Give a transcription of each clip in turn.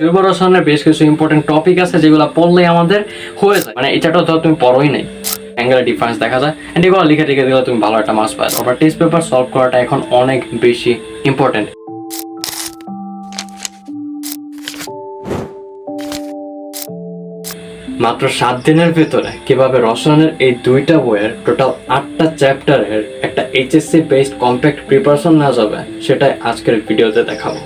জৈব রসায়নের বেশ কিছু ইম্পর্টেন্ট টপিক আছে যেগুলো পড়লেই আমাদের হয়ে যায়। মানে এটাটা ধর তুমি পড়োই নাই। অ্যাঙ্গেলের ডিফারেন্স দেখা যায়। অ্যান্ড এগুলো লিখে টিখে দিলে তুমি ভালো একটা মার্কস পাই আবার টেস্ট পেপার সলভ করাটা এখন অনেক বেশি ইম্পর্টেন্ট মাত্র সাত দিনের ভেতরে কীভাবে রসায়নের এই দুইটা বইয়ের টোটাল আটটা চ্যাপ্টারের একটা এইচএসসি বেসড কম্প্যাক্ট প্রিপারেশন নেওয়া যাবে, সেটাই আজকের ভিডিওতে দেখাবো।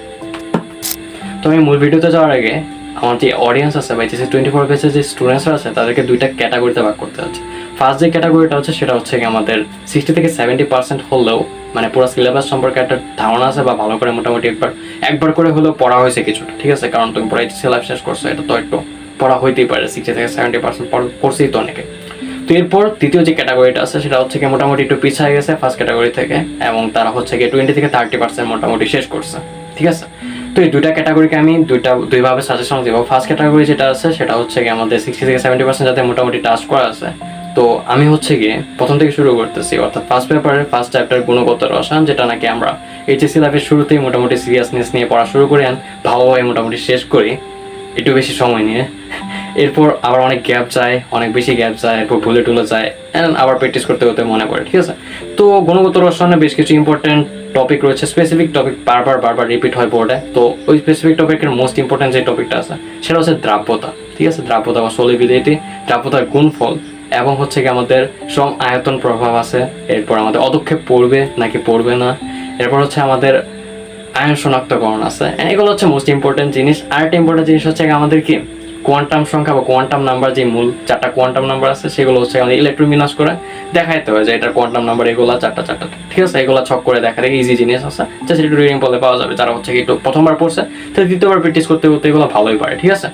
তো আমি মূল ভিডিওতে যাওয়ার আগে আমার যে অডিয়েন্স আছে বা এইচএসসি টোয়েন্টি ফোর বেসের যে স্টুডেন্টসরা আছে, তাদেরকে দুইটা ক্যাটাগরিতে ভাগ করতে হচ্ছে। ফার্স্ট যে ক্যাটাগরিটা হচ্ছে, সেটা হচ্ছে কি আমাদের সিক্সটি থেকে সেভেন্টি পার্সেন্ট হলেও মানে পুরো সিলেবাস সম্পর্কে একটা ধারণা আছে বা ভালো করে মোটামুটি একবার একবার করে হলেও পড়া হয়েছে কিছুটা, ঠিক আছে? কারণ তুমি এইচএসসি লাইফ শেষ করছ, এটা তো একটু পড়া হইতেই পারে সিক্সটি থেকে সেভেন্টি পার্সেন্ট পড়ছেই তো অনেকে। তো এরপর দ্বিতীয় যে ক্যাটাগরিটা আছে, সেটা হচ্ছে কি মোটামুটি একটু পিছিয়ে গেছে ফার্স্ট ক্যাটাগরি থেকে, এবং তারা হচ্ছে কি টোয়েন্টি থেকে থার্টি পার্সেন্ট মোটামুটি শেষ করছে, ঠিক আছে? তো এই দুইটা ক্যাটাগরিকে আমি দুইটা, দুইভাবে সাজেশন দেবো। ফার্স্ট ক্যাটাগরি যেটা আছে, সেটা হচ্ছে কি আমাদের সিক্সটি থেকে সেভেন্টি পার্সেন্ট যাতে মোটামুটি টাস্ক করা আছে। তো আমি হচ্ছে গিয়ে প্রথম থেকে শুরু করতেছি, অর্থাৎ ফার্স্ট পেপারের ফার্স্ট চ্যাপ্টার গুণগত রসায়ন, যেটা নাকি আমরা এইচএসসি লাইফের শুরুতেই মোটামুটি সিরিয়াসনেস নিয়ে পড়া শুরু করি ভালোভাবে মোটামুটি শেষ করি। একটু বেশি সময় নিয়ে। এরপর আবার অনেক গ্যাপ যায় অনেক বেশি গ্যাপ যায় এরপর ভুলে টুলে যায় অ্যান্ড আবার প্র্যাকটিস করতে করতে মনে পড়ে, ঠিক আছে? তো গুণগত রসায়নে বেশ কিছু ইম্পর্টেন্ট টপিক রয়েছে স্পেসিফিক টপিক বারবার বারবার রিপিট হয় বোর্ডে তো ওই স্পেসিফিক টপিকের মোস্ট ইম্পর্টেন্ট যে টপিকটা আছে, সেটা হচ্ছে দ্রাব্যতা, ঠিক আছে? দ্রাব্যতা বা সলিবিলিটি, দ্রাব্যতার গুণফল, এবং হচ্ছে কি আমাদের সম আয়তন প্রভাব আছে, এরপর আমাদের অদক্ষেপ পড়বে নাকি পড়বে না, এরপর হচ্ছে আমাদের আয়ন শনাক্তকরণ আছে এগুলো হচ্ছে মোস্ট ইম্পর্টেন্ট জিনিস। আর একটা ইম্পর্টেন্ট জিনিস হচ্ছে আমাদের কি? কোয়ান্টাম সংখ্যা বা কোয়ান্টাম নাম্বার যে মূল চারটা কোয়ান্টাম নাম্বার আছে, সেগুলো হচ্ছে আমাদের ইলেকট্রন বিনাশ করে দেখাইতে হয় যে এটা কোয়ান্টাম নাম্বার এগুলো চারটা চারটা। ঠিক আছে? এগুলো ছক করে দেখা, দেখে ইজি জিনিস আছে। জাস্ট রিডিং পড়লে পাওয়া যাবে। যারা হচ্ছে একটু প্রথমবার পড়ছে তো দ্বিতীয়বার প্র্যাকটিস করতে করতে এগুলো ভালোই পারে। ঠিক আছে?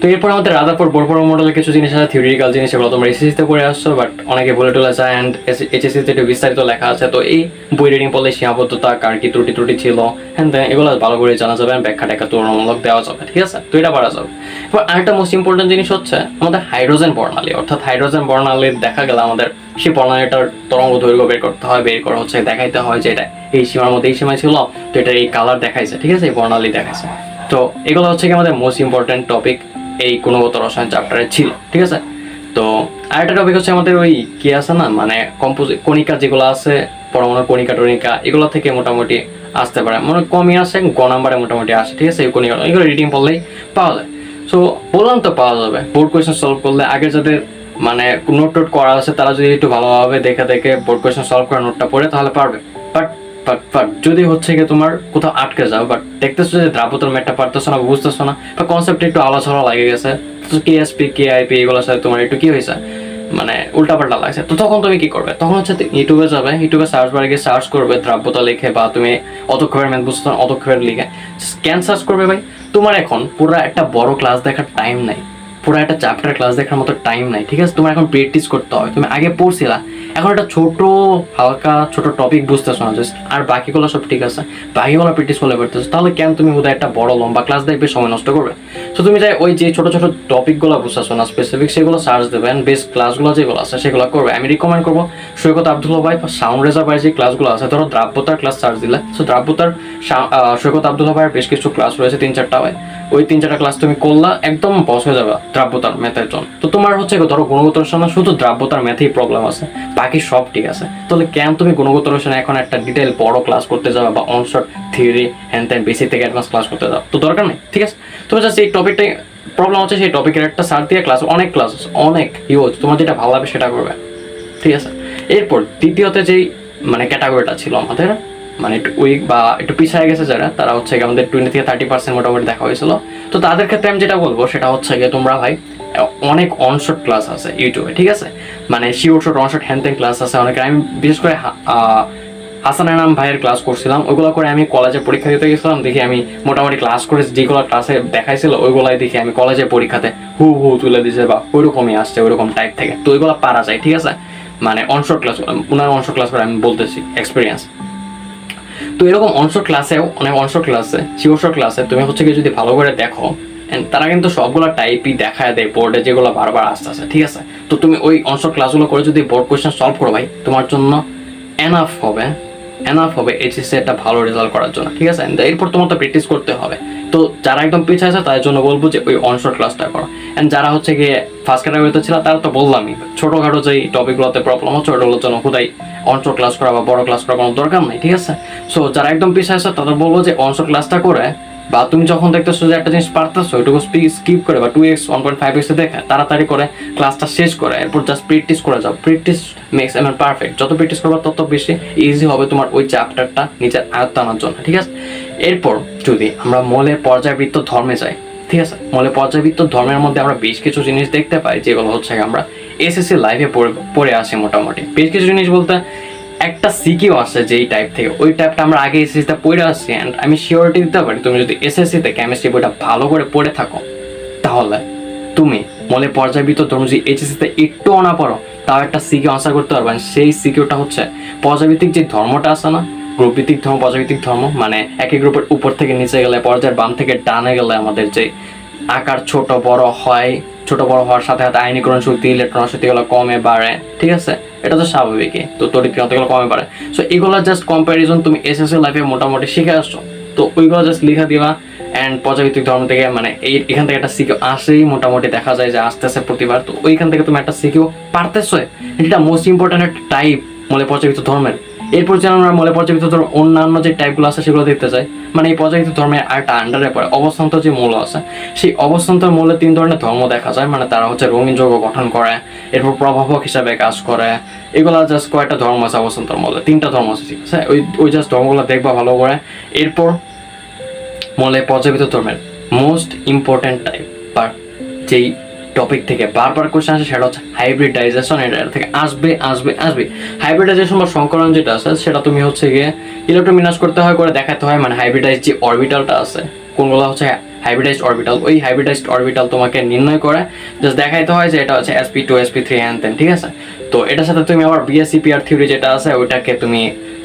তো এরপর আমাদের রাধাপুর বড় মডেলের কিছু জিনিস আছে থিওরিক্যাল জিনিস, এগুলো তোমরা এসএসসিতে পড়ে আসছো বাট অনেকে বলে টলে যায় অ্যান্ড এইচএসসিতে একটু বিস্তারিত লেখা আছে। তো এই বই রিডিং পড়লে সীমাবদ্ধতা, কার কি ত্রুটি ত্রুটি ছিল হ্যাঁ এগুলো ভালো করে জানা যাবে ব্যাখ্যা ট্যাখ্যা তুলনামূলক দেওয়া যাবে, ঠিক আছে? তো এটা পারা যাবে। এবার আরেকটা মোস্ট ইম্পর্টেন্ট জিনিস হচ্ছে আমাদের হাইড্রোজেন বর্ণালী, অর্থাৎ হাইড্রোজেন বর্ণালী দেখা গেলে আমাদের সেই বর্ণালীটার তরঙ্গ দৈর্ঘ্য বের করতে হয়, বের করা হচ্ছে, দেখাইতে হয় যে এটা এই সীমার মধ্যে এই সীমায় ছিল, তো এটা এই কালার দেখাইছে, ঠিক আছে? এই বর্ণালী দেখাইছে। তো এগুলো হচ্ছে কি আমাদের মোস্ট ইম্পর্টেন্ট টপিক এই গুণগত রসায়ন চ্যাপ্টারে ছিল, ঠিক আছে? তো আরেকটা টপিক হচ্ছে আমাদের ওই কি আছে না মানে কম্পোজ কণিকা যেগুলো আছে, পরমাণু কণিকা টনিকা, এগুলো থেকে মোটামুটি আসতে পারে। মানে কমই আসে, গ নাম্বারে মোটামুটি আসে, ঠিক আছে? এই কণিকা, এগুলো রিডিং পড়লেই পাওয়া যায়। সো বললাম তো পাওয়া যাবে। বোর্ড কোয়েশ্চেন সলভ করলে আগে যাদের মানে নোট টোট করা আছে, তারা যদি একটু ভালোভাবে দেখে দেখে বোর্ড কোয়েশন সলভ করে নোটটা পড়ে, তাহলে পারবে। বাট বাট বাট যদি হচ্ছে গিয়ে তোমার কোথাও আটকে যাও বাট দেখতেছো যে দ্রাবতর ম্যাটটা পারতেছো না, বুঝতেছো না বা কনসেপ্ট একটু আলোচনা লাগে গেছে। তো কে এসপি কে আইপি এগুলোর সাথে তোমার একটু কি হয়েছে? মানে উল্টাপাল্টা লাগছে। তো তখন তুমি কি করবে? তখন হচ্ছে ইউটিউবে যাবে ইউটিউবে সার্চ বারে গিয়ে সার্চ করবে দ্রাব্যতা লিখে বা তুমি অতক্ষেপের ম্যাথ বুঝতে না অতক্ষেপের লিখে। স্ক্যান সার্চ করবে ভাই। তোমার এখন পুরো একটা বড় ক্লাস দেখার টাইম নাই। পুরো একটা চ্যাপ্টার ক্লাস দেখার মতো টাইম নাই, ঠিক আছে? তোমার এখন প্র্যাকটিস করতে হয় তুমি আগে পড়ছিলা, এখন একটা ছোট, হালকা, ছোট টপিক বুঝতেছো না জাস্ট আর বাকিগুলো সব ঠিক আছে। বাকিগুলো প্র্যাকটিস করলে পারতেছো। তাহলে কেন তুমি বোধহয় একটা বড়, লম্বা ক্লাস দেখবে, সময় নষ্ট করবে? তো তুমি যাই ওই যে ছোট ছোট টপিকগুলো বুঝতেছো না স্পেসিফিক সেগুলো সার্চ দেবে and বেস ক্লাসগুলো যেগুলো আছে, সেগুলো করবে। আমি রিকমেন্ড করব সৈকত আব্দুল্লা ভাই সাউন্ড রেজার ভাই যে ক্লাসগুলো আছে, ধরো দ্রাব্যতার ক্লাস সার্চ দিলে। সো দ্রাব্যতার সৈকত আব্দুল্লা ভাইয়ের বেশ কিছু ক্লাস রয়েছে, তিন চারটা হয়। ওই তিন চারটা ক্লাস তুমি করলা, একদম বস হয়ে যাবে দ্রাব্যতার ম্যাথের জন্য। তো তোমার হচ্ছে ধরো গুণগত রসায়নে শুধু দ্রাব্যতার ম্যাথেই প্রবলেম আছে। বাকি সব ঠিক আছে। তাহলে কেন তুমি গুণগত রসায়নে এখন একটা ডিটেল বড় ক্লাস করতে যাবে বা অনশট থিওরি হ্যান্ড ত্যান বেসিক থেকে অ্যাডভান্স ক্লাস করতে যাও তো দরকার নেই, ঠিক আছে? তুমি জাস্ট এই টপিকটাই প্রবলেম হচ্ছে সেই টপিকের একটা সার দিয়ে ক্লাস অনেক ক্লাস অনেক ইউজ তোমার যেটা ভালো লাগবে সেটা করবে, ঠিক আছে? এরপর দ্বিতীয়তে যেই মানে ক্যাটাগরিটা ছিল আমাদের মানে একটু উইক বা একটু পিছিয়ে গেছে যারা, তারা হচ্ছে আমাদের টোয়েন্টি থেকে থার্টি পার্সেন্ট মোটামুটি দেখা হয়েছিল। তো তাদের ক্ষেত্রে আমি যেটা বলব, সেটা হচ্ছে গিয়ে তোমরা ভাই, অনেক অনশট ক্লাস আছে ইউটিউবে ঠিক আছে? মানে শিওর শট অনশট হ্যান্ড ক্লাস আছে অনেক আমি বিশেষ করে হাসান নাম ভাইয়ের ক্লাস করছিলাম, ওইগুলো করে আমি কলেজে পরীক্ষা দিতে গেছিলাম, দেখি আমি মোটামুটি ক্লাস করে যেগুলো ক্লাসে দেখাইছিল, ওইগুলাই দেখি আমি কলেজে পরীক্ষাতে হু হু, তুলে দিছে বা ওইরকমই আসছে, ওইরকম টাইপ থেকে। তো ওইগুলো পারা যায়, ঠিক আছে? মানে অনশট ক্লাস ওনার অনশট ক্লাস করে আমি বলতেছি এক্সপিরিয়েন্স তো এরকম অনশট ক্লাসেও অনেক অনশট ক্লাসে শিওশট ক্লাসে তুমি হচ্ছে কি যদি ভালো করে দেখো, and তারা কিন্তু সবগুলো টাইপই দেখায় দেয় বোর্ডে যেগুলো বারবার আসতে আসে, ঠিক আছে? তো তুমি ওই অনশট ক্লাসগুলো করে যদি বোর্ড কোয়েশ্চেন সলভ করো ভাই, তোমার জন্য এনাফ হবে এনাফ হবে এইচএসসি একটা ভালো রেজাল্ট করার জন্য, ঠিক আছে? এরপর তোমার তো প্র্যাকটিস করতে হবে। তো যারা একদম পিছিয়ে আছে, তাদের জন্য বলব যে ওই অনশোর ক্লাসটা করো। অ্যান্ড যারা হচ্ছে গিয়ে ফার্স্ট ক্যাটাগরিতে ছিল, তারা তো বললামই, ছোটোখাটো যেই টপিকগুলোতে প্রবলেম হচ্ছে ওটাগুলোর জন্য কোথায় অনশোর ক্লাস করা বা বড় ক্লাস করার কোনো দরকার নাই, ঠিক আছে? সো যারা একদম পিছিয়ে আছে, তাদের বলব যে অনশোর ক্লাসটা করে বা তুমি যখন দেখতেছো যে একটা জিনিস পারতেছো, ওইটুকু স্কিপ করে বা two X one point five এক্সে দেখে, তাড়াতাড়ি করে ক্লাসটা শেষ করে, এরপর জাস্ট প্র্যাকটিস করে যাও। প্র্যাকটিস মেক্স এম পারফেক্ট যত প্র্যাকটিস করবে, তত বেশি ইজি হবে তোমার ওই চ্যাপ্টারটা নিজের আয়ত্ত আনার জন্য, ঠিক আছে? এরপর যদি আমরা মলের পর্যায়বৃত্ত ধর্মে যাই, ঠিক আছে? মলে পর্যায়বৃত্ত ধর্মের মধ্যে আমরা বেশ কিছু জিনিস দেখতে পাই, যেগুলো হচ্ছে আমরা এসএসসি লাইভে পড়ে আসি মোটামুটি। বেশ কিছু জিনিস বলতে, একটা সিকিউ আসে যেই টাইপ থেকে। ওই টাইপটা আমরা আগে এসএসসিতে পড়ে আসছি অ্যান্ড আমি শিওরিটি দিতে পারি, তুমি যদি এসএসসিতে কেমিস্ট্রি বইটা ভালো করে পড়ে থাকো, তাহলে তুমি মলে পর্যায়বৃত্ত ধর্ম যদি এইচএসসিতে একটুও না পড়ো তাও একটা সিকিউ আশা করতে পারবেন সেই সিকিউটা হচ্ছে পর্যায়ভিত্তিক যে ধর্মটা আসে না গ্রুপ ভিত্তিক ধর্ম পর্যায়ভিত্তিক ধর্ম মানে একই গ্রুপের উপর থেকে নিচে গেলে, পর্যায়ের বাম থেকে ডানে গেলে আমাদের যে আকার ছোট বড় হয় ছোট বড় হওয়ার সাথে সাথে আইনীকরণ শক্তি ইলেকট্রন শক্তি গুলো কমে বাড়ে, ঠিক আছে? এটা তো স্বাভাবিকই। তো তড়িৎক্রিয়া গুলো কমে বাড়ে। সো এগুলো জাস্ট কম্প্যারিজন তুমি এসএসসি লাইফে মোটামুটি শিখে আসছো। তো ওইগুলো জাস্ট লিখা দিবা অ্যান্ড পর্যাবৃত্তিক ধর্ম থেকে মানে এই এখান থেকে একটা সিকিউ আসেই মোটামুটি দেখা যায় যে আসতেছে প্রতিবার। তো ওইখান থেকে তুমি একটা সিকিউ পারতেছো। এটা মোস্ট ইম্পর্টেন্ট টাইপ মানে পর্যাবৃত্ত ধর্মের। এরপর যেন আমরা মলে পর্যাবৃত্ত ধর্ম, অন্যান্য যে টাইপগুলো আছে সেগুলো দেখতে চাই। মানে এই পর্যাবৃত্ত ধর্মের আরেকটা আন্ডারে পড়ে, অবস্থান্তর যে মূল আছে, সেই অবস্থান্তর মূলে তিন ধরনের ধর্ম দেখা যায়। মানে তারা হচ্ছে রঙিন যৌগ গঠন করে, এরপর প্রভাবক হিসাবে কাজ করে। এগুলা জাস্ট কয়েকটা ধর্ম আছে অবস্থান্তর মূলে, তিনটা ধর্ম আছে, ঠিক আছে? ওই ওই জাস্ট ধর্মগুলো দেখবা ভালো করে। এরপর মলে পর্যাবৃত্ত ধর্মের মোস্ট ইম্পর্টেন্ট টাইপ বা যেই টপিক থেকে বারবার কোশ্চেন আসে, সেটা হচ্ছে হাইব্রিডাইজেশন এটা থেকে আসবে আসবে আসবে। হাইব্রিডাইজেশন বা সংকরণ যেটা আছে, সেটা তুমি হচ্ছে গিয়ে ইলেকট্রোমিনাস করতে হয়, করে দেখাতে হয় মানে হাইব্রিডাইজ যে অরবিটালটা আছে, কোনগুলো হচ্ছে হাইব্রিডাইজড অরবিটাল ওই হাইব্রিডাইজড অরবিটাল তোমাকে নির্ণয় করে জাস্ট দেখাইতে হয় যে এটা হচ্ছে এসপি টু এসপি থ্রি তেন ঠিক আছে? তো এটার সাথে তুমি আবার বিএসসি পিআর থিওরি যেটা আছে, ওইটাকে তুমি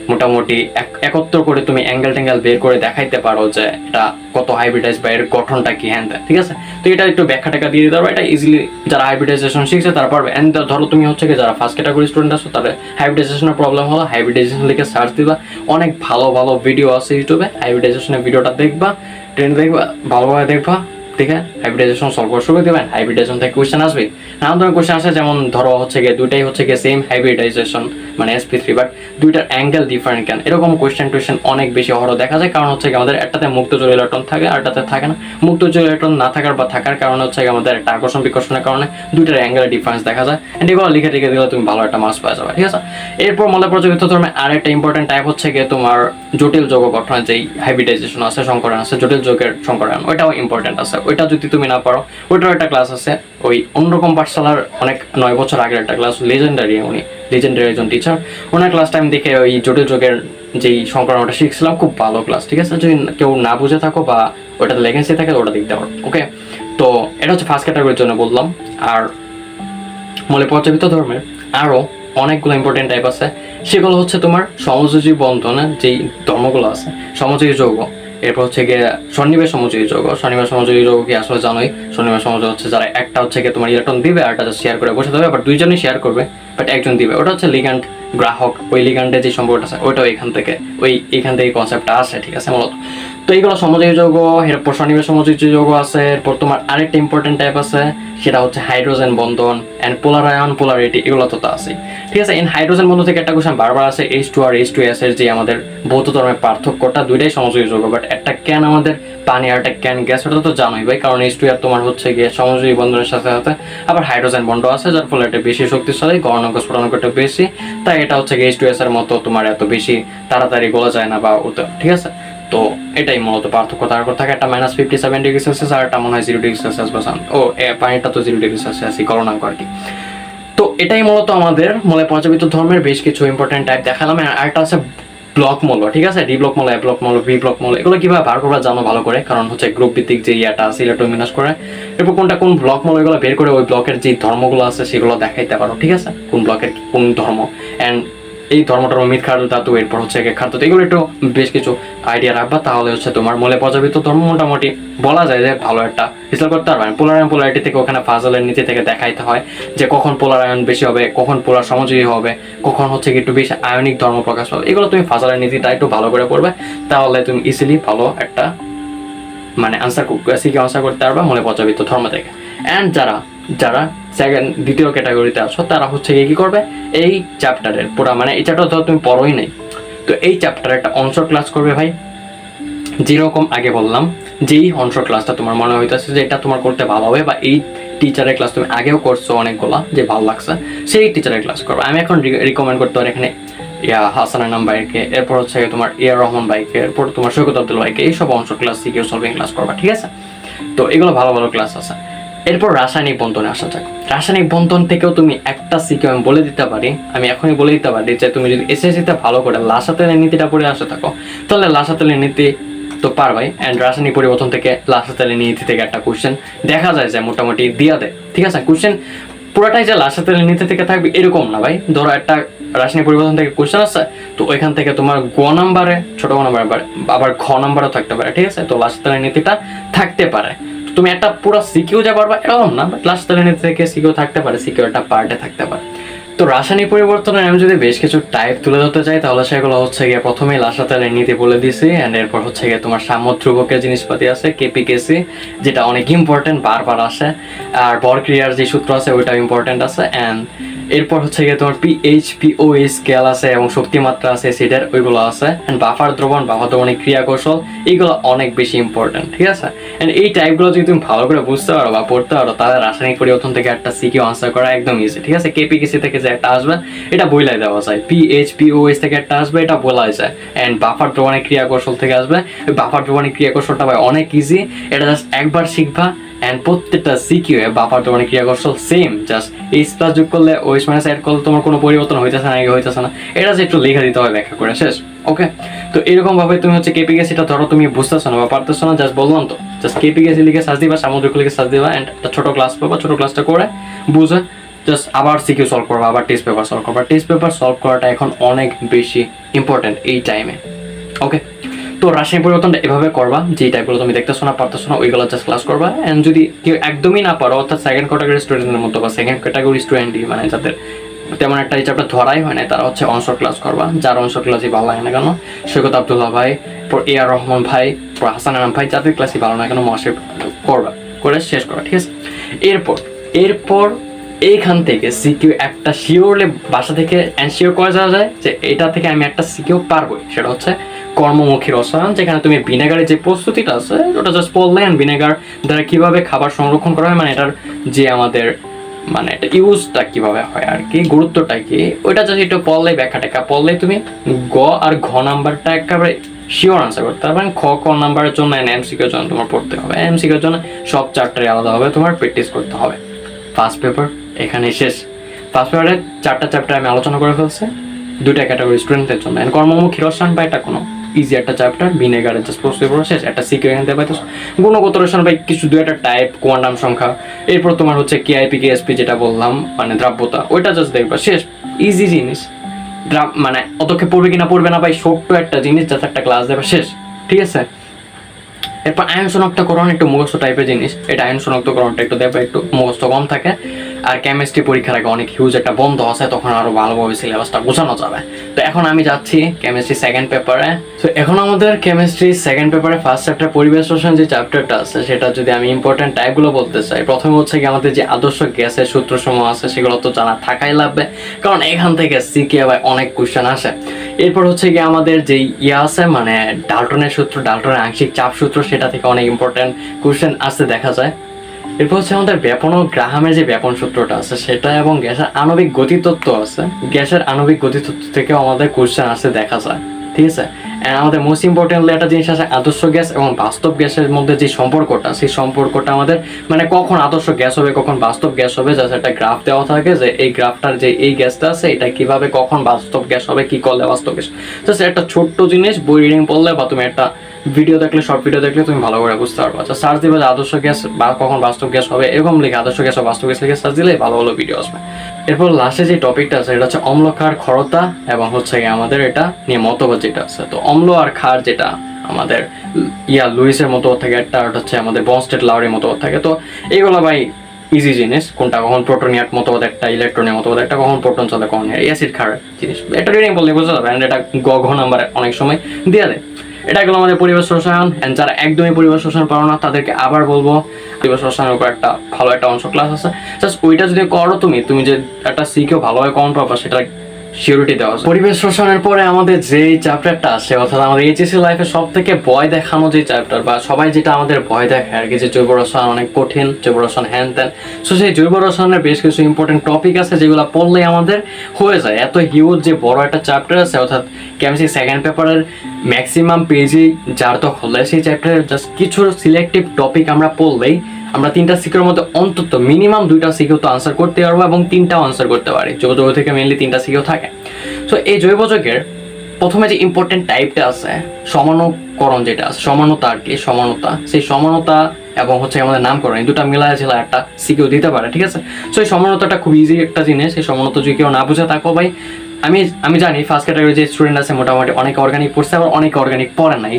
মোটামুটি এক- একত্র করে তুমি অ্যাঙ্গেল ট্যাঙ্গেল বের করে দেখাইতে পারো যে এটা কত হাইব্রিডাইজ বা এর গঠনটা কি, হ্যান ঠিক আছে? তো এটা একটু ব্যাখ্যা টাকা দিয়ে দিতে পারবে এটা ইজিলি যারা হাইব্রিডাইজেশন শিখছে তারা পারবে। এন্ড ধরো তুমি হচ্ছে কি, যারা ফার্স্ট ক্যাটাগরি স্টুডেন্ট আছো, তাদের হাইব্রিডাইজেশনের প্রবলেম হলো। হাইব্রিডাইজেশন লিখে সার্চ দিবা। অনেক ভালো ভালো ভিডিও আছে ইউটিউবে হাইব্রিডাইজেশনের ভিডিওটা দেখবা ট্রেন্ড দেখবা, ভালোভাবে দেখবা। ঠিক আছে? হাইব্রিডাইজেশন সলভ করে শুরু দেবেন হাইব্রিডাইজেশন থেকে কোশ্চেন আসবে। নানান ধরনের কোশ্চেন আসে, যেমন ধরো হচ্ছে গিয়ে দুইটাই হচ্ছে গিয়ে সেম হাইব্রিডাইজেশন মানে এসপি থ্রি বাট দুইটার অ্যাঙ্গেল ডিফারেন্ট কেন? এরকম কোশ্চেন টোয়েশ্চেন অনেক বেশি হরো দেখা যায়, কারণ হচ্ছে আমাদের একটাতে মুক্ত জোর ইলেকট্রন থাকে আরটাতে থাকে না। মুক্ত জোর ইলেকট্রন না থাকার বা থাকার কারণে হচ্ছে আমাদের একটা আকর্ষণ বিকর্ষণের কারণে দুইটার অ্যাঙ্গেলের ডিফারেন্স দেখা যায়। এন্ড এগুলো লিখে লিখে দিলে তুমি ভালো একটা মার্কস পাওয়া যাবে, ঠিক আছে? এরপর মলে প্রচলিত ধর্মে আরেকটা ইম্পর্টেন্ট টাইপ হচ্ছে গিয়ে তোমার জটিল যৌগ গঠনের যেই হাইব্রিডাইজেশন আছে, সংকরণ আছে, জটিল যৌগের সংকরণ, ওইটাও ইম্পর্টেন্ট আছে। ওইটা যদি তুমি না পারো, ওইটার একটা ক্লাস আছে। ওই অন্যরকম পাঠশালার অনেক নয় বছর আগের একটা ক্লাস লেজেন্ডারি উনি লেজেন্ডারি একজন টিচার ওনার ক্লাস টাইম দেখে ওই জটিল যুগের যেই সংকরণটা শিখছিলাম, খুব ভালো ক্লাস ঠিক আছে? যদি কেউ না বুঝে থাকো বা ওটাতে লেগেন্সি থাকে, ওটা দেখতে পারো ওকে তো এটা হচ্ছে ফার্স্ট ক্যাটাগরির জন্য বললাম। আর মলে পর্যাবৃত্ত ধর্মের আরও অনেকগুলো ইম্পর্টেন্ট টাইপ আছে। সেগুলো হচ্ছে তোমার সমযোজী বন্ধনে যেই ধর্মগুলো আছে, সমযোজী যৌগ। এরপর হচ্ছে গিয়ে সন্নিবেশ সমযোগী যৌগ। সন্নিবেশ সমযোগী যৌগ কি আসলে জানোই? শনিবার সমযোগ হচ্ছে যারা একটা হচ্ছে গিয়ে তোমার ইলেকট্রন দিবে আর একটা শেয়ার করে বসে দেবে, আবার দুইজনই শেয়ার করবে বাট একজন দিবে। ওটা হচ্ছে লিগ্যান্ড গ্রাহক। ওই লিগ্যান্ডে যে সম্পর্কটা আছে ওইটাও এখান থেকে, ওই এখান থেকে কনসেপ্টটা আসে, ঠিক আছে, মূলত। তো এইগুলো সমযোজী যৌগ এরপর স্বনিবেশ সমযোজী যৌগ আছে এরপর তোমার আরেকটা ইম্পর্টেন্ট টাইপ আছে, সেটা হচ্ছে হাইড্রোজেন বন্ধন অ্যান্ড পোলার আয়ন পোলারিটি এগুলো তো আছে ঠিক আছে ইন হাইড্রোজেন বন্ধন থেকে একটা কোশ্চেন বারবার আছে এইচ টু আর এইচ টু এস এর যে আমাদের ভৌত ধর্মের পার্থক্যটা, দুইটাই সমযোজী যৌগ বাট একটা ক্যান আমাদের পানি আর একটা ক্যান গ্যাস ওটা তো জানোই ভাই, কারণ এইচ টু আর তোমার হচ্ছে গিয়ে সমযোজী বন্ধনের সাথে সাথে আবার হাইড্রোজেন বন্ধ আছে, যার ফলে এটা বেশি শক্তিশালী গণনাঙ্ক স্ফুটনাঙ্ক একটু বেশি, তাই এটা হচ্ছে এইচ টু এস এর মতো তোমার এত বেশি তাড়াতাড়ি গলা যায় না বা ওটা, ঠিক আছে? তো এটাই মূলত পার্থক্য। তারপর থাকে একটা minus fifty seven degree Celsius আর একটা মনে হয় জিরো ডিগ্রি সেলসিয়াস বা ও পানিটা তো জিরো ডিগ্রি সেলসিয়াসই গণনাঙ্ক আর কি। তো এটাই মূলত আমাদের মলে পর্যাবৃত্ত ধর্মের বেশ কিছু ইম্পর্টেন্ট টাইপ দেখালাম। একটা আছে ব্লক মূল্য ঠিক আছে? ডি ব্লক মূল্য এ ব্লক মূল্য বি ব্লক মূল্য এগুলো কীভাবে বার করবা জানো ভালো করে? কারণ হচ্ছে গ্রুপ ভিত্তিক যে ইয়াটা আছে ইলেকট্রোমিনাস করে। এরপর কোনটা কোন ব্লক মূল্য এগুলো বের করে ওই ব্লকের যে ধর্মগুলো আছে, সেগুলো দেখাইতে পারো, ঠিক আছে? কোন ব্লকের কোন ধর্ম? অ্যান্ড এই ধর্মটার মিথ খাদ্য ধাতু, এরপর হচ্ছে একে খাদ্য এগুলো একটু বেশ কিছু আইডিয়া রাখবা, তাহলে হচ্ছে তোমার মলে পর্যাবৃত্ত ধর্ম মোটামুটি বলা যায় যে ভালো একটা হিসাব করতে পারবে। পোলার পোলারিটি থেকে ওখানে ফাজলের নিচে থেকে দেখাইতে হয় যে কখন পোলার আয়ন বেশি হবে, কখন পোলার সমযোজী হবে, কখন হচ্ছে একটু বেশি আয়নিক ধর্ম প্রকাশ পাবে। এগুলো তুমি ফাজলের নীতিটা একটু ভালো করে পড়বে, তাহলে তুমি ইজিলি ভালো একটা মানে আনসার সিকে আনসার করতে পারবা মনে পচাবিত ধর্ম থেকে। অ্যান্ড যারা যারা সেকেন্ড দ্বিতীয় ক্যাটাগরিতে আছো, তারা হচ্ছে কি করবে? এই চ্যাপ্টারের পুরা মানে এই চ্যাপ্টার ধর তুমি পড়োই নেই। তো এই চ্যাপ্টারে একটা অংশ ক্লাস করবে ভাই। যেরকম আগে বললাম, যেই অংশ ক্লাসটা তোমার মনে হইতেছে যে এটা তোমার করতে ভালো হবে, বা এই টিচারের ক্লাস তুমি আগেও করছ অনেকগুলা, যে ভালো লাগছে, সেই টিচারের ক্লাস করবে আমি এখন রিকমেন্ড করতে পারি এখানে, ইয়া, হাসান নাম ভাইকে, এরপর হচ্ছে তোমার ইয়ার রহমান ভাইকে, এরপর তোমার সৈকত আব্দুল ভাইকে, এইসব অংশ ক্লাস সিকিউ সলভিং ক্লাস করবা, ঠিক আছে? তো এগুলো ভালো ভালো ক্লাস আছে। এরপর রাসায়নিক বন্ধনে আসা যাক। রাসায়নিক বন্ধন থেকেও তুমি একটা সিকিউ আমি বলে দিতে পারি, আমি এখনই বলে দিতে পারি যে তুমি যদি এসএসসিতে ভালো করে লাসাতেলের নীতিটা পড়ে আসে থাকো তাহলে লাসাতেলের নীতি তো পারবাই অ্যান্ড রাসায়নিক পরিবর্তন থেকে লাসাতেলের নীতি থেকে একটা কোশ্চেন দেখা যায় যে মোটামুটি দিয়া দেয়। ঠিক আছে? কোশ্চেন পুরোটাই যে লাসাতেলের নীতি থেকে থাকবে এরকম না ভাই। ধরো একটা রাসায়নিক পরিবর্তন থেকে কোশ্চেন আছে তো ওইখান থেকে তোমার গ নাম্বারে, ছোট গ নাম্বারে আবার ঘ নাম্বারও থাকতে পারে, ঠিক আছে? তো লাসাতেলের নীতিটা থাকতে পারে। তুমি একটা পুরো সিকিউ যা পারবা এরকম না বাট লাস্ট শ্রেণি থেকে সিকিউ থাকতে পারে সিকিউ একটা পার্টে থাকতে পারে। তো রাসায়নিক পরিবর্তনের আমি যদি বেশ কিছু টাইপ তুলে ধরতে চাই, তাহলে সেগুলো হচ্ছে গিয়ে প্রথমেই লাসাতেলের নীতি বলে দিছি অ্যান্ড এরপর হচ্ছে গিয়ে তোমার সামুদ্রবকের জিনিসপাতি আছে কেপিকেসি যেটা অনেক ইম্পর্টেন্ট বারবার আসে। আর বরক্রিয়ার যে সূত্র আছে ওইটা ইম্পর্টেন্ট আছে অ্যান্ড এরপর হচ্ছে গিয়ে তোমার পিএইচ পিও স্কেল আছে এবং শক্তিমাত্রা আছে, সেটার ওইগুলো আছে। অ্যান্ড বাফার দ্রবণ বাফার দ্রবণের ক্রিয়া কৌশল এইগুলো অনেক বেশি ইম্পর্টেন্ট ঠিক আছে? অ্যান্ড এই টাইপগুলো যদি তুমি ভালো করে বুঝতে পারো বা পড়তে পারো, তাহলে রাসায়নিক পরিবর্তন থেকে একটা সিকিউ আনসার করা একদম ইজি ঠিক আছে? কেপিকেসি থেকে যে একটা আসবে, এটা বইলাই দেওয়া যায়। পিএইচ পিওএস থেকে একটা আসবে, এটা বলাই যায়। অ্যান্ড বাফার দ্রবণের ক্রিয়া কৌশল থেকে আসবে। বাফার দ্রবণের ক্রিয়া কৌশলটা ভাই অনেক ইজি এটা জাস্ট একবার শিখবা। অ্যান্ড প্রত্যেকটা সিকিউ এ বাফার তোমার ক্রিয়া কৌশল সেম জাস্ট এইচ প্লাস যোগ করলে ওইচ মাইনাস অ্যাড করলে তোমার কোনো পরিবর্তন হইতেছে না, আগে হইতেছে না। এটা যে একটু লেখা দিতে হবে ব্যাখ্যা করে, শেষ ওকে তো এরকম ভাবে তুমি হচ্ছে কেপিকেসিটা ধরো, তুমি বুঝতেছো না বা পারতেছো না জাস্ট বললাম তো। জাস্ট কেপিকেসি লিখে সাজ দিবা, সামুদ্রিক লিখে সাজ দিবা অ্যান্ড একটা ছোট ক্লাস পাবা, ছোট ক্লাসটা করে বুঝে জাস্ট আবার সিকিউ সলভ করবা, আবার টেস্ট পেপার সলভ করবা। টেস্ট পেপার সলভ করাটা এখন অনেক বেশি ইম্পর্টেন্ট এই টাইমে ওকে তো রাসায়নিক পরিবর্তনটা এভাবে করবা, যে টাইপগুলো তুমি দেখতেছো না, পারতেছো না, ওইগুলো জাস্ট ক্লাস করবা এন্ড যদি কেউ একদমই না পারো, অর্থাৎ সেকেন্ড ক্যাটাগরি স্টুডেন্টের মতো বা সেকেন্ড ক্যাটাগরি স্টুডেন্টই মানে যাদের তেমন একটা এই ধরাই হয় না তারা হচ্ছে অংশ ক্লাস করবা, যার অংশ ক্লাসই ভালো লাগে না কেন? সৈকত আবদুল্লাহ ভাই, পর এ আর রহমান ভাই, পর হাসান আনাম ভাই, যাদের ক্লাসই ভালো না কেন মহাশে করবা, করে শেষ করবা, ঠিক আছে? এরপর এরপর এইখান থেকে সিকিউ একটা শিওরলে বাসা থেকে এনশিওর করা যাওয়া যায় যে এটা থেকে আমি একটা সিকিউ পারবোই, সেটা হচ্ছে কর্মমুখী রসায়ন যেখানে তুমি ভিনেগারের যে প্রস্তুতিটা আছে, ওটা জাস্ট পড়লে ভিনেগার দ্বারা কীভাবে খাবার সংরক্ষণ করা হয় মানে এটার যে আমাদের মানে এটা ইউজটা কীভাবে হয় আর কি, গুরুত্বটা কি, ওইটা যদি একটু পড়লেই ব্যাখ্যা টেকা পড়লেই তুমি গ আর ঘ নাম্বারটা একেবারে শিওর আনসার করতে পারবে খ, ক নাম্বারের জন্য এমসিকিউর জন্য তোমার পড়তে হবে। এমসিকিউর জন্য সব চারটারে আলাদাভাবে তোমার প্র্যাকটিস করতে হবে। ফার্স্ট পেপার এখানে শেষ। ফার্স্ট পেপারে চারটা চ্যাপ্টার আমি আলোচনা করে ফেলছি দুটা ক্যাটাগরি স্টুডেন্টদের জন্য। কর্মমুখী রসায়ন বা এটা কোনো? ইজি একটা চ্যাপ্টার ভিনেগারের জাস্ট প্রসেস পড়া শেষ একটা সিকিউ এখান থেকে পাইতেছো। গুণগত রসায়ন বা কিছু দু একটা টাইপ কোয়ান্টাম সংখ্যা। এরপর তোমার হচ্ছে কেআইপি কেএসপি যেটা বললাম মানে দ্রাব্যতা, ওইটা জাস্ট দেখবা। শেষ ইজি জিনিস। মানে অতক্ষে পড়বে কিনা পড়বে না ভাই, ছোট্ট একটা জিনিস জাস্ট একটা ক্লাস দেবে, শেষ। ঠিক আছে? এরপর আয়ন শনাক্তকরণ একটু মুখস্থ টাইপের জিনিস। এটা আয়ন শনাক্তকরণটা একটু দেখবে একটু মুখস্থ কম থাকে। আর কেমিস্ট্রি পরীক্ষার আগে অনেক হিউজ একটা বন্ধ আছে, তখন আরও ভালোভাবে সিলেবাসটা গোছানো যাবে। তো এখন আমি যাচ্ছি কেমিস্ট্রি সেকেন্ড পেপারে তো এখন আমাদের কেমিস্ট্রি সেকেন্ড পেপারে ফার্স্ট চ্যাপ্টার পরিবেশ রসায়ন যে চ্যাপ্টারটা আছে, সেটা যদি আমি ইম্পর্টেন্ট টাইপগুলো বলতে চাই, প্রথমে হচ্ছে কি আমাদের যে আদর্শ গ্যাসের সূত্রসমূহ আছে, সেগুলো তো জানা থাকাই লাগবে। কারণ এখান থেকে সিকে অনেক কোশ্চেন আসে। এরপর হচ্ছে গিয়ে আমাদের যে ইয়ে আছে মানে ডাল্টনের সূত্র, ডাল্টনের আংশিক চাপ সূত্র, সেটা থেকে অনেক ইম্পর্টেন্ট কোশ্চেন আসতে দেখা যায়। এরপর হচ্ছে আমাদের ব্যাপন ও গ্রাহামের যে ব্যাপন সূত্রটা আছে, সেটা এবং গ্যাসের আণবিক গতিতত্ত্ব আছে। গ্যাসের আণবিক গতিতত্ত্ব থেকেও আমাদের কোশ্চেন আসতে দেখা যায়, ঠিক আছে? আমাদের মোস্ট ইম্পর্টেন্টলি একটা জিনিস আছে আদর্শ গ্যাস এবং বাস্তব গ্যাসের মধ্যে যে সম্পর্কটা, সেই সম্পর্কটা আমাদের মানে কখন আদর্শ গ্যাস হবে, কখন বাস্তব গ্যাস হবে যাতে একটা গ্রাফ দেওয়া থাকে যে এই গ্রাফটার যে এই গ্যাসটা আছে, এটা কীভাবে, কখন বাস্তব গ্যাস হবে, কি করলে বাস্তব গ্যাস? জাস্ট একটা ছোট্ট জিনিস, বই রিডিং পড়লে বা তুমি একটা ভিডিও দেখলে শর্ট ভিডিও দেখলে তুমি ভালো করে বুঝতে পারবা। আচ্ছা সার্চ দিবে যে আদর্শ গ্যাস বা কখন বাস্তব গ্যাস হবে, এরকম লিখে আদর্শ গ্যাস বা বাস্তব গ্যাস লিখে সার্চ দিলে ভালো ভালো ভিডিও আসবে। এরপর লাস্টে যে টপিকটা আছে, এটা হচ্ছে অম্লক্ষার খরতা এবং হচ্ছে আমাদের এটা নিয়ে মতবাদ যেটা আছে। তো অম্ল আর ক্ষার যেটা আমাদের ইয়া লুইসের মতো থাকে, একটা হচ্ছে আমাদের বনস্টেট লাউরের মতো থাকে। তো এইগুলো ভাই ইজি জিনিস, কোনটা কখন প্রোটনিয়াট মতবাদ, একটা ইলেকট্রনের মতবাদ, একটা কখন প্রোটন চলে, কখন অ্যাসিড খার জিনিস। এটা রিডিং বললে বুঝতে যাবে এটা গ, ঘ নাম্বার অনেক সময় দিয়ে দেয়। এটা গেলো আমাদের পরিবেশ রসায়ন। অ্যান্ড যারা একদমই পরিবেশ রসায়ন পারো না, তাদেরকে আবার বলব, পরিবেশ রসায়নের উপর একটা ভালো একটা অংশ ক্লাস আছে। জাস্ট ওইটা যদি করো তুমি তুমি যে একটা শিখেও ভালোভাবে কম পাবা, সেটা সিউরিটি দেওয়া যায়। পরিবেশ শোষণের পরে আমাদের যে চ্যাপ্টারটা আছে, অর্থাৎ আমাদের এইচএসসি লাইফে সব থেকে ভয় দেখানো যে চ্যাপ্টার বা সবাই যেটা আমাদের ভয় দেখায় আর কি, যে জৈব রসায়ন অনেক কঠিন, জৈব রসায়ন হ্যান ত্যান সো সেই জৈব রসায়নের বেশ কিছু ইম্পর্টেন্ট টপিক আছে যেগুলো পড়লেই আমাদের হয়ে যায় এত হিউজ যে বড় একটা চ্যাপ্টার আছে, অর্থাৎ কেমিস্ট্রি সেকেন্ড পেপারের ম্যাক্সিমাম পেজই যার তো হলে সেই চ্যাপ্টারের জাস্ট কিছু সিলেক্টিভ টপিক আমরা পড়লেই আমরা তিনটা সিকের মধ্যে অন্তত মিনিমাম দুইটা সিকেও তো আনসার করতে পারব এবং তিনটাও আনসার করতে পারি। জৈব থেকে মেনলি তিনটা সিকেও থাকে। সো এই জৈব প্রথমে যে ইম্পর্টেন্ট টাইপটা আছে, সমানকরণ যেটা আছে, সমানতা আর কি, সমানতা। সেই সমানতা এবং হচ্ছে আমাদের নামকরণ, এই দুটা মিলায় ছিল একটা সিকেও দিতে পারে, ঠিক আছে? সো এই সমানতাটা খুব ইজি একটা জিনিস, এই সমানতা যদি কেউ না বুঝে থাকো ভাই, আমি আমি জানি ফার্স্ট ক্যাটাগরি যে স্টুডেন্ট আছে, মোটামুটি অনেক অর্গানিক পড়ছে, আবার অনেক অর্গানিক পড়ে নাই।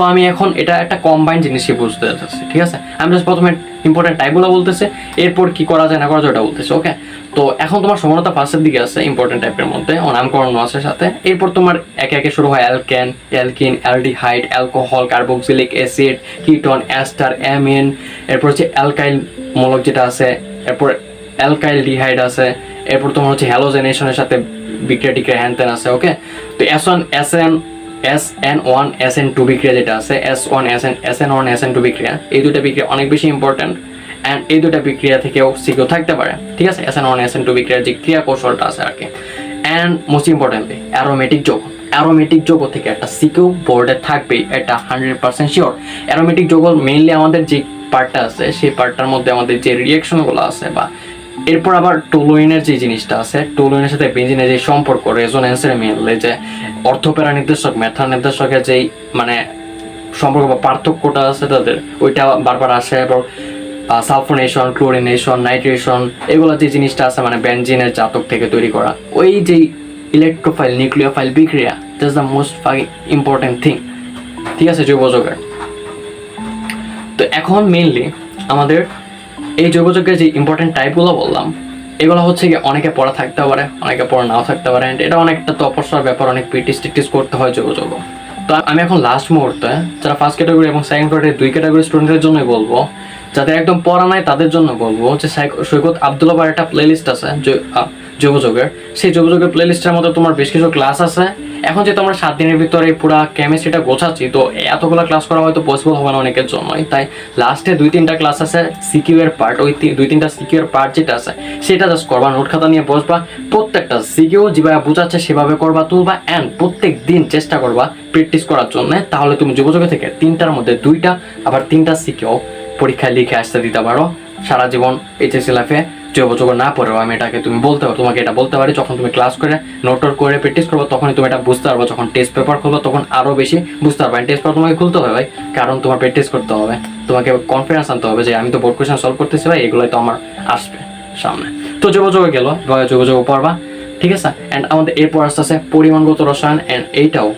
তো আমি এখন এটা একটা কম্বাইন জিনিসই বুঝতে যাচ্ছি ঠিক আছে? আমি জাস্ট প্রথমে ইম্পর্টেন্ট টাইপগুলো বলতেছে, এরপর কি করা যায় না করা যায় ওটা বলতেছে ওকে তো এখন তোমার সমানতা ফার্স্টের দিকে আছে ইম্পর্টেন্ট টাইপের মধ্যে নামকরণ আছে সাথে। এরপর তোমার একে একে শুরু হয় alkane alkene aldehyde alcohol carboxylic acid ketone ester amine এরপর হচ্ছে অ্যালকাইল মূলক যেটা আছে, এরপর অ্যালকাইল ডিহাইড আছে, এরপর তোমার হচ্ছে হ্যালোজেনেশনের সাথে বিক্রিয়া টিক্রিয়া হ্যান আছে ওকে তো S one S N S N one S N two বিক্রিয়া যেটা আছে S one S N S N one S N two বিক্রিয়া, এই দুটা বিক্রিয়া অনেক বেশি ইম্পর্ট্যান্ট অ্যান্ড এই দুটা বিক্রিয়া থেকেও সিকেও থাকতে পারে, ঠিক আছে? S N one S N two বিক্রিয়ার যে ক্রিয়া কৌশলটা আছে আর কি। অ্যান্ড মোস্ট ইম্পর্টেন্টলি অ্যারোমেটিক যৌগ। অ্যারোমেটিক যৌগ থেকে একটা সিকেও বোর্ডে থাকবেই, এটা হান্ড্রেড পার্সেন্ট শিওর অ্যারোমেটিক যৌগ মেইনলি আমাদের যে পার্টটা আছে, সেই পার্টটার মধ্যে আমাদের যে রিয়াকশনগুলো আছে বা এরপর আবার টোলোইনের যে জিনিসটা আছে, টোলোইনের সাথে বেঞ্জিনের যে সম্পর্ক রেজোনেন্সের মিললে যে অর্থপ্যারা নির্দেশক, মেথা নির্দেশকের যেই মানে সম্পর্ক বা পার্থক্যটা আছে তাদের, ওইটা বারবার আসে এবং সালফোনেশন, ক্লোরিনেশন, নাইট্রেশন, এগুলো যে জিনিসটা আছে মানে বেঞ্জিনের জাতক থেকে তৈরি করা। ওই যে ইলেকট্রোফাইল, নিউক্লিওফাইল বিক্রিয়া that's the most important thing ঠিক আছে জৈব তো এখন মেইনলি আমাদের এই যোগাযোগের যে ইম্পর্টেন্ট টাইপগুলো বললাম, এগুলো হচ্ছে কি অনেকে পড়া থাকতে পারে, অনেকে পড়া নাও থাকতে পারে এটা অনেকটা তপস্যার ব্যাপার, অনেক প্র্যাকটিস টিকটিস করতে হয় যোগাযোগ তো আমি এখন লাস্ট মুহূর্তে যারা ফার্স্ট ক্যাটাগরি এবং সেকেন্ড ক্যাটাগরি দুই ক্যাটাগরি স্টুডেন্টদের জন্যই বলব, যাদের একদম পড়া নাই তাদের জন্য বলব যে সৈকত আবদুল্লাবার একটা প্লেলিস্ট আছে, জৈ- জৈবযজ্ঞের সেই জৈবযজ্ঞের প্লেলিস্টের মধ্যে তোমার বেশ কিছু ক্লাস আছে। এখন যেহেতু আমরা সাত দিনের ভিতরে পুরো কেমিস্ট্রিটা গোছাচ্ছি, তো এতগুলো ক্লাস করা হয়তো পসিবল হবে না অনেকের জন্যই। তাই লাস্টে দুই তিনটা ক্লাস আছে সিকিউ এর পার্ট ওই দুই তিনটা সিকিউ এর পার্ট যেটা আছে, সেটা জাস্ট করবা নোট খাতা নিয়ে বসবা। প্রত্যেকটা সিকিউ যেভাবে বোঝাচ্ছে, সেভাবে করবা, তুলবা অ্যান্ড প্রত্যেক দিন চেষ্টা করবা প্র্যাকটিস করার জন্য। তাহলে তুমি যোগাযোগ থেকে তিনটার মধ্যে দুইটা, আবার তিনটা সিকিউ পরীক্ষায় লিখে আসতে দিতে পারো। সারা জীবন এইচএসসি লাইফে যোগাযোগ না পড়েও আমি এটাকে তুমি বলতে পারো, তোমাকে এটা বলতে পারি, যখন তুমি ক্লাস করে নোট করে প্র্যাকটিস করব, তখনই তুমি এটা বুঝতে পারব, যখন টেস্ট পেপার খুলবো, তখন আরও বেশি বুঝতে পারবে। টেস্ট পেপার তোমাকে খুলতে হবে ভাই, কারণ তোমার প্র্যাকটিস করতে হবে। তোমাকে কনফিডেন্স আনতে হবে যে আমি তো বোর্ড কোয়েশন সলভ করতেছি ভাই, এগুলোই তো আমার আসবে সামনে। তো যোগাযোগে গেল যোগাযোগ পড়বা, ঠিক আছে? অ্যান্ড আমাদের এরপর আসতে আছে পরিমাণগত রসায়ন অ্যান্ড এইটাও।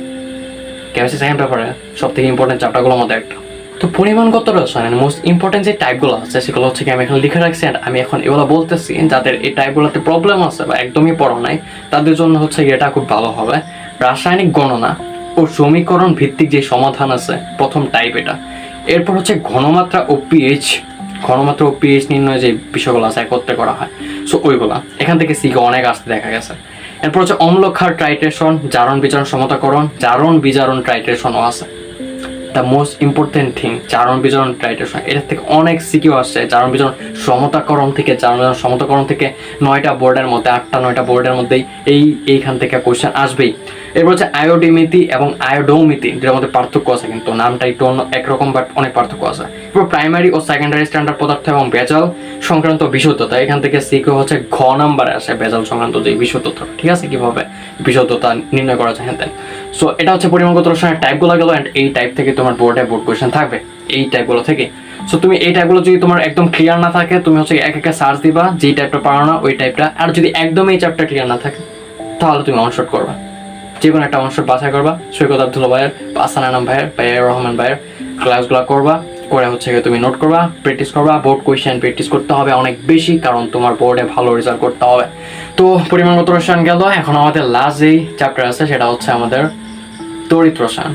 কেমিস্ট্রি সেকেন্ড পেপারে সব থেকে ইম্পর্টেন্ট চ্যাপ্টারগুলোর মধ্যে একটা। তো পরিমাণগত রসায়নের মোস্ট ইম্পর্টেন্ট যে টাইপগুলো আছে, সেগুলো হচ্ছে কি আমি এখন লিখে রাখছি and আমি এখন এগুলো বলতেছি, যাদের এই টাইপগুলোতে প্রবলেম আছে বা একদমই পড়ো নাই, তাদের জন্য হচ্ছে এটা খুব ভালো হবে। রাসায়নিক গণনা ও সমীকরণ ভিত্তিক যে সমাধান আছে, প্রথম টাইপ এটা। এরপর হচ্ছে ঘনমাত্রা ও পিএইচ ঘনমাত্রা ও পিএইচ নির্ণয় যে বিষয়গুলো আছে, একত্রে করা হয়। সো ওইগুলা। এখান থেকে সিকে অনেক আসতে দেখা গেছে। এরপর হচ্ছে অম্লক্ষার ট্রাইট্রেশন জারণ বিজারণ সমতাকরণ জারণ বিজারণ ট্রাইট্রেশনও আছে। দ্য মোস্ট ইম্পর্টেন্ট থিং চারণ বিচরণ ট্রাইটেশন এটার থেকে অনেক সিকিউ আসছে চারণ বিচরণ সমতাকরণ থেকে চারণ বিচরণ সমতাকরণ থেকে নয়টা বোর্ডের মধ্যে, আটটা নয়টা বোর্ডের মধ্যেই এই, এইখান থেকে কোয়েশ্চেন আসবেই। এরপর হচ্ছে আয়োডিমিতি এবং আয়োডোমিতি যেটার মধ্যে পার্থক্য আছে কিন্তু, নামটা একটু অন্য, একরকম বাট অনেক পার্থক্য আছে। এরপর প্রাইমারি ও সেকেন্ডারি স্ট্যান্ডার্ড পদার্থ এবং বেজাল সংক্রান্ত বিশুদ্ধতা, এখান থেকে সিকিউ হচ্ছে ঘ নাম্বারে আসে বেজাল সংক্রান্ত যে বিশুদ্ধতা, ঠিক আছে কীভাবে? বিশুদ্ধতা নির্ণয় করা যায় হ্যাঁ সো এটা হচ্ছে পরিমাণগত রসায়নের টাইপগুলো গেল অ্যান্ড এই টাইপ থেকে তোমার বোর্ডে বোর্ড কোয়েশন থাকবে, এই টাইপগুলো থেকে। সো তুমি এই টাইপগুলো যদি তোমার একদম ক্লিয়ার না থাকে, তুমি হচ্ছে এক একটা সার্চ দিবা, যেই টাইপটা পারো না, ওই টাইপটা আর যদি একদম এই চ্যাপ্টার ক্লিয়ার না থাকে, তাহলে তুমি অনশট করবা। যে কোনো একটা অনশট বাছাই করবা, সৈকত আব্দুল্লা ভাইয়ের আসান আনাম ভাইয়ের বা রহমান ভাইয়ের ক্লাসগুলো করবা, করে হচ্ছে গিয়ে তুমি নোট করবা প্র্যাকটিস করবা বোর্ড কোয়েশ্চেন প্র্যাকটিস করতে হবে অনেক বেশি, কারণ তোমার বোর্ডে ভালো রেজাল্ট করতে হবে। তো পরিমাণগত রসায়ন গেল? এখন আমাদের লাস্ট যেই চ্যাপ্টার আছে, সেটা হচ্ছে আমাদের তড়িৎ রসায়ন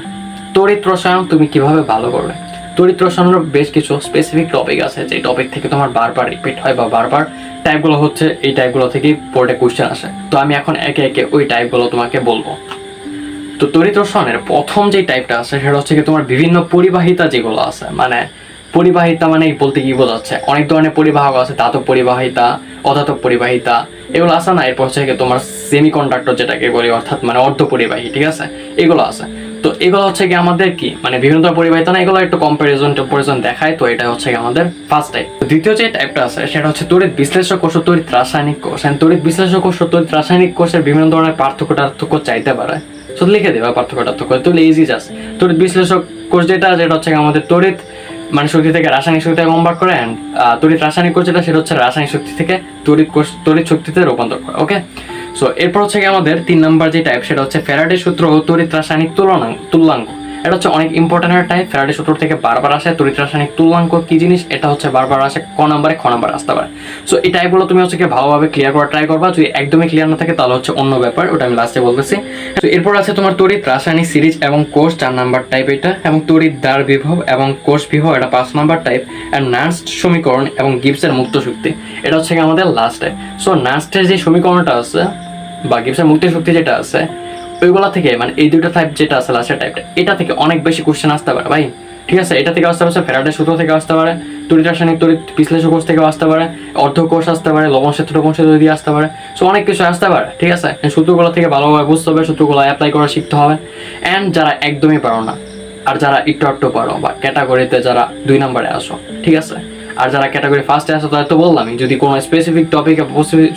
তড়িৎ রসায়ন তুমি কীভাবে ভালো করবে? তড়িৎ রসায়নের বেশ কিছু স্পেসিফিক টপিক আছে যে টপিক থেকে তোমার বারবার রিপিট হয় বা বারবার টাইপগুলো হচ্ছে, এই টাইপগুলো থেকেই বোর্ডে কোশ্চেন আসে। তো আমি এখন একে একে ওই টাইপগুলো তোমাকে বলব। তো তড়িৎ রসায়নের প্রথম যে টাইপটা আছে, সেটা হচ্ছে কি তোমার বিভিন্ন পরিবাহিতা যেগুলো আছে। মানে পরিবাহিতা মানে বলতে কি বোঝাচ্ছে? অনেক ধরনের পরিবাহক আছে, ধাতব পরিবাহিতা, অধাতব পরিবাহিতা এগুলো আছে না? এরপর হচ্ছে তোমার সেমি কন্ডাক্টর যেটাকে বলি, অর্থাৎ মানে অর্ধ পরিবাহী, ঠিক আছে? এগুলো আছে। তো এগুলো হচ্ছে কি আমাদের কি? মানে বিভিন্ন ধরনের পরিবাহিতা না, এগুলো একটু কম্পারিজন টেম্পারিজন দেখায়, তো এটা হচ্ছে আমাদের ফার্স্ট টাইপ দ্বিতীয় যে টাইপটা আছে, সেটা হচ্ছে তড়িৎ বিশ্লেষক কোষ তড়িৎ রাসায়নিক কোষ। তড়িৎ বিশ্লেষক কোষ তড়িৎ রাসায়নিক কোষের বিভিন্ন ধরনের পার্থক্য টার্থক্য চাইতে পারে। শুধু লিখে দেবে পার্থক্য টার্থক্য তুলে ইজি জাস্ট তড়িৎ বিশ্লেষক কোষ যেটা যেটা হচ্ছে আমাদের তড়িৎ মানে শক্তি থেকে রাসায়নিক শক্তিতে কনভার্ট করে অ্যান্ড তড়িৎ রাসায়নিক কোষ যেটা সেটা হচ্ছে রাসায়নিক শক্তি থেকে তড়িৎ কোষ, তড়িৎ শক্তিতে রূপান্তর করে ওকে সো এরপর হচ্ছে আমাদের তিন নাম্বার যে টাইপ সেটা হচ্ছে ফ্যারাডে সূত্র ও তড়িৎ রাসায়নিক তুলনাঙ্ক তুল্যাঙ্ক। এটা হচ্ছে অনেক ইম্পর্টেন্ট একটা টাইপ ফ্যারাডে সূত্র থেকে বারবার আসে, তড়িৎ রাসায়নিক তুল্যাঙ্ক কি জিনিস, এটা হচ্ছে বারবার আসে, ক নাম্বারে খ নাম্বার আসতে পারে। সো এই টাইপগুলো তুমি হচ্ছে কি ভালোভাবে ক্লিয়ার করার ট্রাই করবা, যদি একদমই ক্লিয়ার না থাকে, তাহলে হচ্ছে অন্য ব্যাপার, ওটা আমি লাস্টে বলতেছি। তো এরপর আছে তোমার তড়িৎ রাসায়নিক সিরিজ এবং কোষ, চার নাম্বার টাইপ এটা, এবং তড়িৎ দ্বার বিভব এবং কোষ বিভব, এটা পাঁচ নাম্বার টাইপ অ্যান্ড নার্স্ট সমীকরণ এবং গিবসের মুক্ত শক্তি, এটা হচ্ছে আমাদের লাস্টে সো নার্স্টের যে সমীকরণটা আছে, বা গিবসের মুক্ত শক্তি যেটা আছে ওইগুলা থেকে মানে এই দুটো টাইপ যেটা আছে লাস্টের টাইপটা এটা থেকে অনেক বেশি কোশ্চেন আসতে পারে, ভাই। ঠিক আছে? এটা থেকে আসতে পারে ফেরাডের সূত্র থেকে আসতে পারে, তড়িৎ রাসায়নিক তড়িৎ বিশ্লেষক কোষ থেকে আসতে পারে, অর্ধ কোষ আসতে পারে, লবণ ক্ষেত্র কোষ দিয়ে আসতে পারে। সো অনেক কিছু আসতে পারে, ঠিক আছে? সূত্রগুলো থেকে ভালোভাবে বুঝতে হবে, সূত্রগুলো অ্যাপ্লাই করা শিখতে হবে। অ্যান্ড যারা একদমই পারো না, আর যারা একটু একটু পারো, বা ক্যাটাগরিতে যারা দুই নম্বরে আসো, ঠিক আছে? আর যারা ক্যাটাগরি ফার্স্টে আসো তাদের তো বললামই, যদি কোনো স্পেসিফিক টপিকে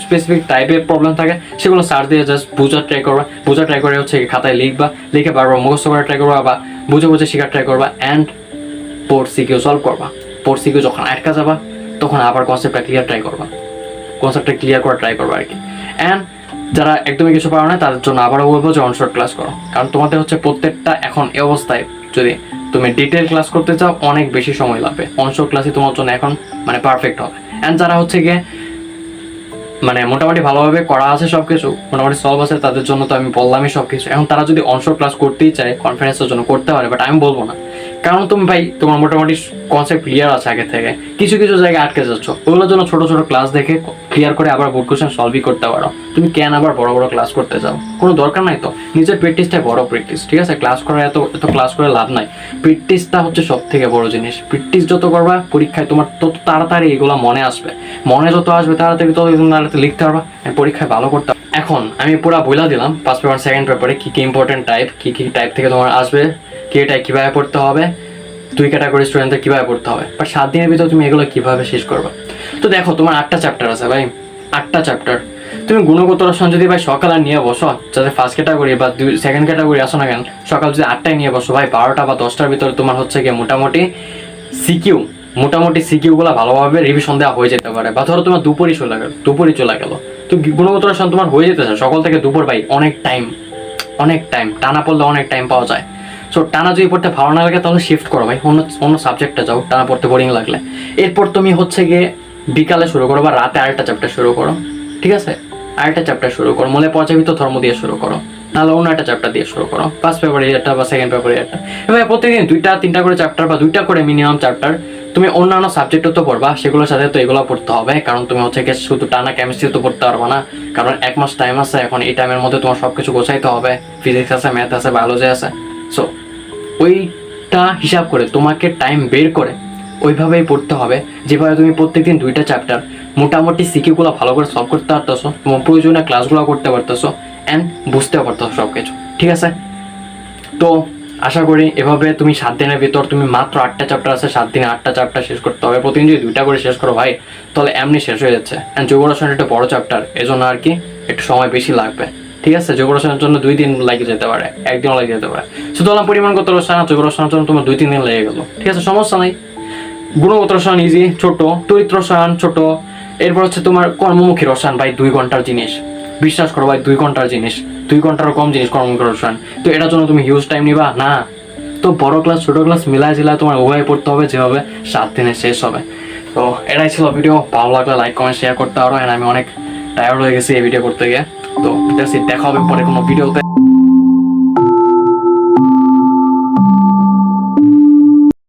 স্পেসিফিক টাইপের প্রবলেম থাকে, সেগুলো সার্চ দিয়ে জাস্ট বোঝার ট্রাই করবা। বোঝার ট্রাই করে হচ্ছে খাতায় লিখবা, লিখে বারবার মুখস্থ করার ট্রাই করবা বা বুঝে বুঝে শেখার ট্রাই করবা অ্যান্ড পোর্ট সিকিউ সলভ করবা। পোর্ট সিকিউ যখন আটকা যাবা, তখন আবার কনসেপ্টটা ক্লিয়ার ট্রাই করবা। কনসেপ্টটা ক্লিয়ার করার ট্রাই করবা আর কি অ্যান্ড যারা একদমই কিছু পারো না তাদের জন্য আবারও বলব যে অনশর্ট ক্লাস করো। কারণ তোমাদের হচ্ছে প্রত্যেকটা এখন এই অবস্থায় যদি তুমি ডিটেল ক্লাস করতে চাও, অনেক বেশি সময় লাগবে। অনশো ক্লাসই তোমার জন্য এখন মানে পারফেক্ট হবে। অ্যান্ড যারা হচ্ছে গিয়ে মানে মোটামুটি ভালোভাবে করা আছে সব কিছু মোটামুটি সলভ আছে, তাদের জন্য তো আমি বললামই সব কিছু এখন তারা যদি অনশোর ক্লাস করতেই চায় কনফারেন্সের জন্য করতে পারে বাট আমি বলব না। কারণ তুমি ভাই, তোমার মোটামুটি কনসেপ্ট ক্লিয়ার আছে আগে থেকে। কিছু কিছু জায়গায় আটকে যাচ্ছ। ওগুলোর জন্য ছোট ছোট ক্লাস দেখে ক্লিয়ার করে আবার বোর্ড কোশ্চেন সলভই করতে পারো। তুমি কেন আবার বড় বড় ক্লাস করতে যাও? কোনো দরকার নাই তো? নিজের প্র্যাকটিসটাই বড় প্র্যাকটিস ঠিক আছে? ক্লাস করা এত এত ক্লাস করে লাভ নাই। প্র্যাকটিসটা হচ্ছে সব থেকে বড় জিনিস। প্র্যাকটিস যত করবা, পরীক্ষায় তোমার তত তাড়াতাড়ি এগুলো মনে আসবে। মনে যত আসবে তাড়াতাড়ি তত তাড়াতাড়ি লিখতে পারবা। পরীক্ষায় ভালো করতে। এখন আমি পুরো বইলা দিলাম ফার্স্ট পেপার সেকেন্ড পেপারে কী কী ইম্পর্টেন্ট টাইপ কী কি টাইপ থেকে তোমার আসবে। কি কীভাবে পড়তে হবে, দুই ক্যাটাগরি স্টুডেন্টদের কীভাবে পড়তে হবে। বা সাত দিনের ভিতরে তুমি এগুলো কীভাবে শেষ করবে? তো দেখো, তোমার আটটা চ্যাপ্টার আছে ভাই, আটটা চ্যাপ্টার তুমি গুণগত রসায়ন যদি ভাই সকাল নিয়ে বসো যাতে ফার্স্ট ক্যাটাগরি বা দুই সেকেন্ড ক্যাটাগরি আসো না কেন, সকাল যদি আটটায় নিয়ে বসো ভাই, বারোটা বা দশটার ভিতরে তোমার হচ্ছে গিয়ে মোটামুটি সিকিউ, মোটামুটি সিকিউগুলো ভালোভাবে রিভিশন দেওয়া হয়ে যেতে পারে। বা ধরো তোমার দুপুরই চলে গেল, দুপুরই চলে গেলো। তো গুণগত রসায়ন তোমার হয়ে যেতেছে সকাল থেকে দুপুর ভাই অনেক টাইম অনেক টাইম টানা পড়লে অনেক টাইম পাওয়া যায়। সো টানা যদি পড়তে ভালো না লাগে, তাহলে শিফট করো ভাই। অন্য অন্য সাবজেক্টে যাও, টানা পড়তে বোরিং লাগলে। এরপর তুমি হচ্ছে গিয়ে বিকালে শুরু করো বা রাতে আরেকটা চ্যাপ্টার শুরু করো। ঠিক আছে? আরেকটা চ্যাপ্টার শুরু করো। মনে পর্যাবিত ধর্ম দিয়ে শুরু করো। নাহলে অন্য একটা চ্যাপ্টার দিয়ে শুরু করো। ফার্স্ট পেপারে একটা বা সেকেন্ড পেপারে একটা। এবার প্রত্যেকদিন দুইটা, তিনটা করে চ্যাপ্টার বা দুইটা করে মিনিমাম চ্যাপ্টার তুমি অন্যান্য সাবজেক্টও তো পড়বা। সেগুলোর সাথে তো এগুলো পড়তে হবে। কারণ তুমি হচ্ছে গিয়ে শুধু টানা কেমিস্ট্রি তো পড়তে পারবে না। কারণ এক মাস টাইম আছে। এখন এই টাইমের মধ্যে তোমার সব কিছু গোছাইতে হবে। ফিজিক্স আছে ম্যাথ আছে বায়োলজি আছে। সো ওইটা হিসাব করে, তোমাকে টাইম বের করে, ওইভাবেই পড়তে হবে। যেভাবে তুমি প্রত্যেকদিন দুইটা চ্যাপ্টার মোটামুটি সিকিগুলো ভালো করে সলভ করতে পারতেছো তোমার প্রয়োজনীয় ক্লাসগুলো করতে পারতেছো অ্যান্ড বুঝতেও পারতেছো সব কিছু ঠিক আছে? তো আশা করি এভাবে তুমি সাত দিনের ভিতর তুমি মাত্র আটটা চ্যাপ্টার আছে, সাত দিনে আটটা চ্যাপ্টার শেষ করতে হবে। প্রতিদিন যদি দুইটা করে শেষ করো ভাই, তাহলে এমনি শেষ হয়ে যাচ্ছে। অ্যান্ড রসায়ন একটা বড় চ্যাপ্টার এজন্য আর কি একটু সময় বেশি লাগবে। ঠিক আছে? যোগ রসায়নের জন্য দুই দিন লাগে যেতে পারে, একদিনও লাগে যেতে পারে। শুধু হলাম পরিমাণগত রসায়ন যোগ রসায়নের জন্য তোমার দুই, তিন দিন লেগে গেলো। ঠিক আছে? সমস্যা নাই। গুণগত রসায়ন ইজি ছোট। তড়িৎ রসায়ন ছোট। এরপর হচ্ছে তোমার কর্মমুখী রসায়ন ভাই, দুই ঘণ্টার জিনিস। বিশ্বাস করো, ভাই, দুই ঘণ্টার জিনিস। দুই ঘন্টারও কম জিনিস কর্মমুখী রসায়ন তো এটার জন্য তুমি হিউজ টাইম নিবা? না। তো বড় ক্লাস ছোট ক্লাস মিলায় জিলায় তোমার উভয় পড়তে হবে, যেভাবে সাত দিনে শেষ হবে। তো এটাই ছিল ভিডিও ভালো লাগলে লাইক কমেন্ট শেয়ার করতে পারো। And আমি অনেক টায়ার্ড হয়ে গেছি এই ভিডিও করতে গিয়ে। তো দেখা হবে পরে কোনো ভিডিওতে